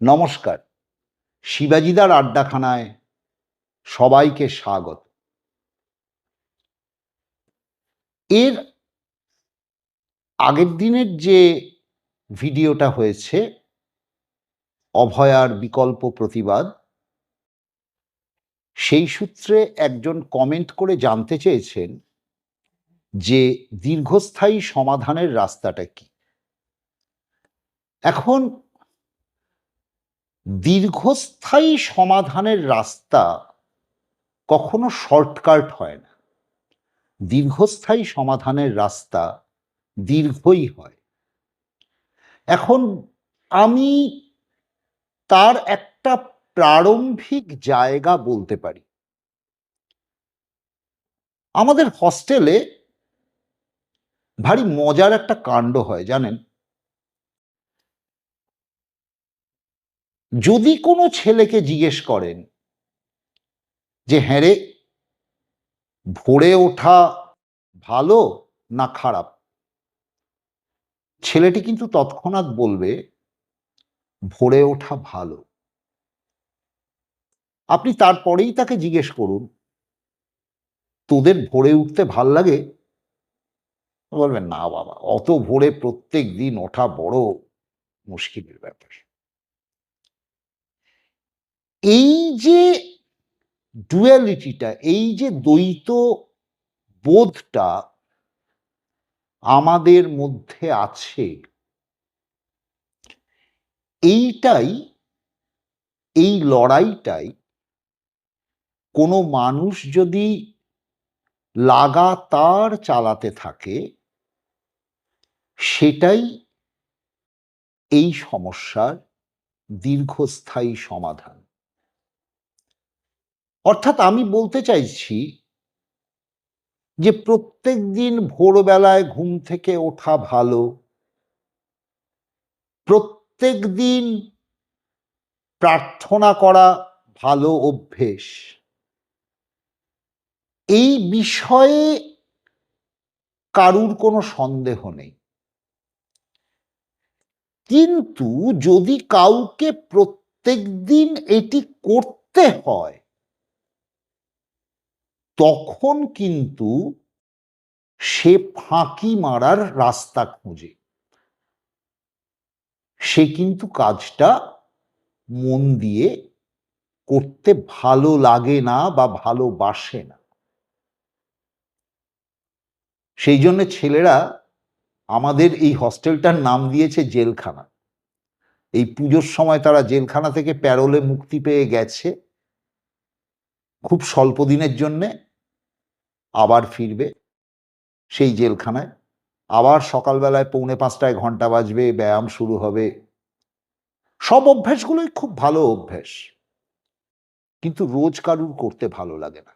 নমস্কার। শিবাজিদার আড্ডাখানায় সবাইকে স্বাগত। এর আগের দিনের যে ভিডিওটা হয়েছে, অভয়ার বিকল্প প্রতিবাদ, সেই সূত্রে একজন কমেন্ট করে জানতে চেয়েছেন যে দীর্ঘস্থায়ী সমাধানের রাস্তাটা কি। এখন দীর্ঘস্থায়ী সমাধানের রাস্তা কখনো শর্টকাট হয় না। দীর্ঘস্থায়ী সমাধানের রাস্তা দীর্ঘই হয়। এখন আমি তার একটা প্রারম্ভিক জায়গা বলতে পারি। আমাদের হস্টেলে ভারী মজার একটা কাণ্ড হয়, জানেন? যদি কোনো ছেলেকে জিজ্ঞেস করেন যে হ্যাঁ রে, ভোরে ওঠা ভালো না খারাপ? ছেলেটি কিন্তু তৎক্ষণাৎ বলবে, ভোরে ওঠা ভালো। আপনি তারপরেই তাকে জিজ্ঞেস করুন, তোদের ভোরে উঠতে ভালো লাগে? বলবেন, না বাবা, অত ভোরে প্রত্যেক দিন ওঠা বড় মুশকিলের ব্যাপার। এই যে ডুয়ালিটিটা এই যে দ্বৈত বোধটা আমাদের মধ্যে আছে, এইটাই, এই লড়াইটাই কোনো মানুষ যদি লাগাতার চালাতে থাকে, সেটাই এই সমস্যার দীর্ঘস্থায়ী সমাধান। অর্থাৎ আমি বলতে চাইছি যে প্রত্যেক দিন ভোরবেলায় ঘুম থেকে ওঠা ভালো। প্রত্যেক দিন প্রার্থনা করা ভালো অভ্যেস। এই বিষয়ে কারুর কোনো সন্দেহ নেই। কিন্তু যদি কাউকে প্রত্যেক দিন এটি করতে হয় তখন কিন্তু সে ফাঁকি মারার রাস্তা খুঁজে। সে কিন্তু কাজটা মন দিয়ে করতে ভালো লাগে না বা ভালোবাসে না। সেই জন্য ছেলেরা আমাদের এই হস্টেলটার নাম দিয়েছে জেলখানা। এই পুজোর সময় তারা জেলখানা থেকে প্যারোলে মুক্তি পেয়ে গেছে। খুব স্বল্প দিনের জন্যে আবার ফিরবে সেই জেলখানায়। আবার সকালবেলায় পৌনে পাঁচটায় ঘণ্টা বাজবে, ব্যায়াম শুরু হবে। সব অভ্যাসগুলোই খুব ভালো অভ্যাস। কিন্তু রোজ কারুর করতে ভালো লাগে না।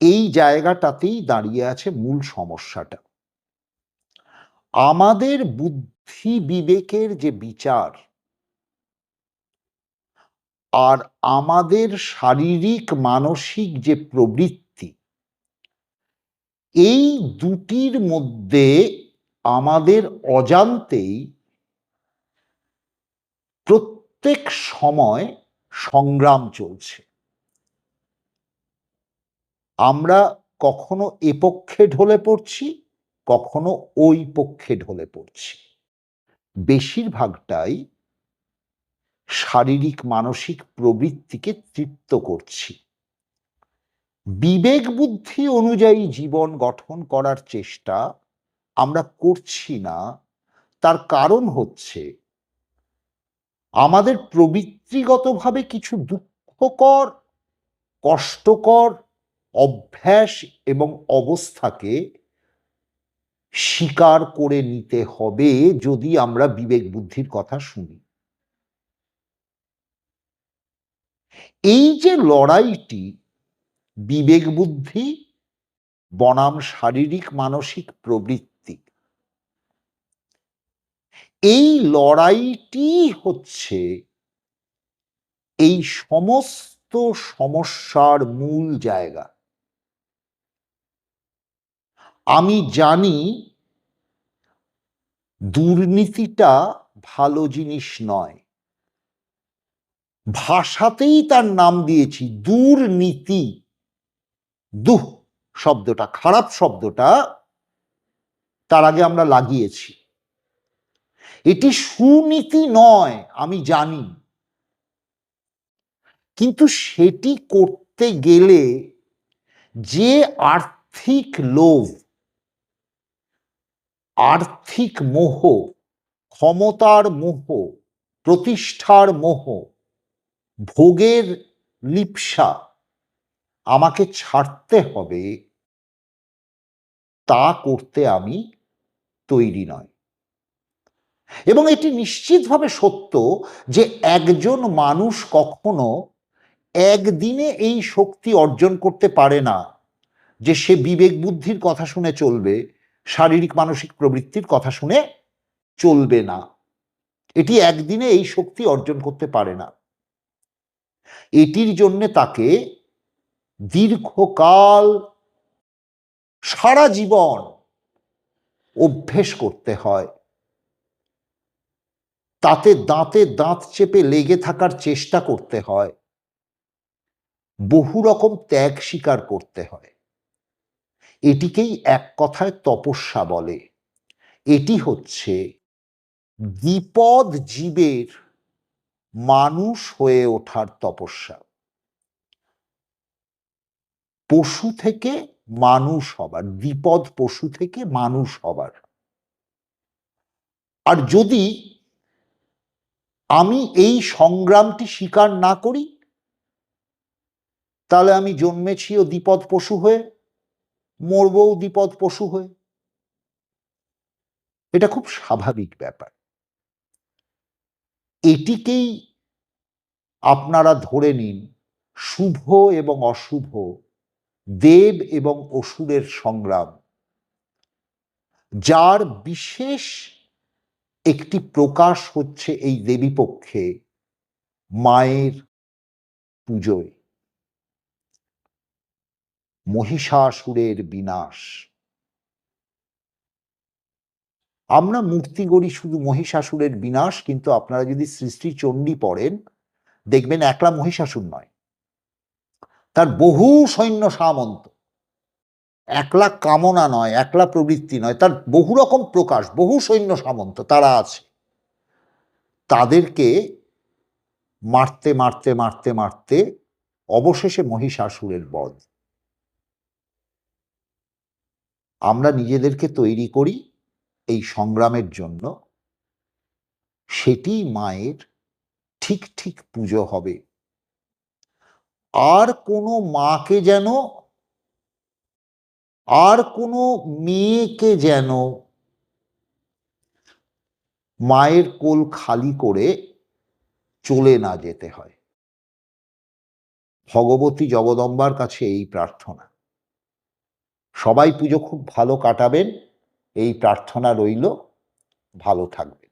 এই জায়গাটাতেই দাঁড়িয়ে আছে মূল সমস্যাটা। আমাদের বুদ্ধি বিবেকের যে বিচার আর আমাদের শারীরিক মানসিক যে প্রবৃত্তি এই দুটির মধ্যে আমাদের অজান্তেই প্রত্যেক সময় সংগ্রাম চলছে। আমরা কখনো এ পক্ষে ঢলে পড়ছি, কখনো ওই পক্ষে ঢলে পড়ছি। বেশিরভাগটাই শারীরিক মানসিক প্রবৃত্তিকে তৃপ্ত করছি। বিবেক বুদ্ধি অনুযায়ী জীবন গঠন করার চেষ্টা আমরা করছি না। তার কারণ হচ্ছে আমাদের প্রবৃত্তিগতভাবে কিছু দুঃখকর, কষ্টকর অভ্যাস এবং অবস্থাকে স্বীকার করে নিতে হবে যদি আমরা বিবেক বুদ্ধির কথা শুনি। এই যে লড়াইটি বিবেক বুদ্ধি, বনাম শারীরিক মানসিক প্রবৃত্তি। এই লড়াইটি হচ্ছে এই সমস্ত সমস্যার মূল জায়গা। আমি জানি দুর্নীতিটা ভালো জিনিস নয়। ভাষাতেই তার নাম দিয়েছি, দুর্নীতি। দুহ শব্দটা, খারাপ শব্দটা তার আগে আমরা লাগিয়েছি। এটি সুনীতি নয়, আমি জানি। কিন্তু সেটি করতে গেলে যে আর্থিক লোভ, আর্থিক মোহ, ক্ষমতার মোহ, প্রতিষ্ঠার মোহ, ভোগের লিপসা আমাকে ছাড়তে হবে, তা করতে আমি তৈরি নয়। এবং এটি নিশ্চিতভাবে সত্য যে একজন মানুষ কখনো একদিনে এই শক্তি অর্জন করতে পারে না যে সে বিবেক বুদ্ধির কথা শুনে চলবে, শারীরিক মানসিক প্রবৃত্তির কথা শুনে চলবে না। এটি একদিনে এই শক্তি অর্জন করতে পারে না। এটির জন্যে তাকে দীর্ঘকাল সারা জীবন অভ্যেস করতে হয়। তাতে দাঁতে দাঁত চেপে লেগে থাকার চেষ্টা করতে হয়। বহু রকম ত্যাগ স্বীকার করতে হয়। এটিকেই এক কথায় তপস্যা বলে। এটি হচ্ছে দ্বিপদ জীবের মানুষ হয়ে ওঠার তপস্যা। পশু থেকে মানুষ হবার দ্বিপদ পশু থেকে মানুষ হবার। আর যদি আমি এই সংগ্রামটি স্বীকার না করি, তাহলে আমি জন্মেছিও দ্বিপদ পশু হয়ে, মরবও দ্বিপদ পশু হয়ে। এটা খুব স্বাভাবিক ব্যাপার। এটিকেই আপনারা ধরে নিন, শুভ এবং অশুভ দেব এবং অসুরের সংগ্রাম, যার বিশেষ একটি প্রকাশ হচ্ছে এই দেবীপক্ষে মায়ের পুজোয়। মহিষাসুরের বিনাশ। আমরা মূর্তি গড়ি শুধু মহিষাসুরের বিনাশ, কিন্তু আপনারা যদি সৃষ্টি চণ্ডী পড়েন, দেখবেন একলা মহিষাসুর নয়। তার বহু সৈন্য সামন্ত। একলা কামনা নয় একলা প্রবৃত্তি নয়, তার বহু রকম প্রকাশ, বহু সৈন্য সামন্ত, তারা আছে। তাদেরকে মারতে মারতে মারতে মারতে অবশেষে মহিষাসুরের বধ। আমরা নিজেদেরকে তৈরি করি এই সংগ্রামের জন্য। সেটি মায়ের ঠিক ঠিক পুজো হবে। আর কোনো মাকে যেন, আর কোনো মেয়েকে যেন মায়ের কোল খালি করে চলে না যেতে হয়। ভগবতী জগদম্বার কাছে এই প্রার্থনা। সবাই পুজো খুব ভালো কাটাবেন, এই প্রার্থনা রইল। ভালো থাকবে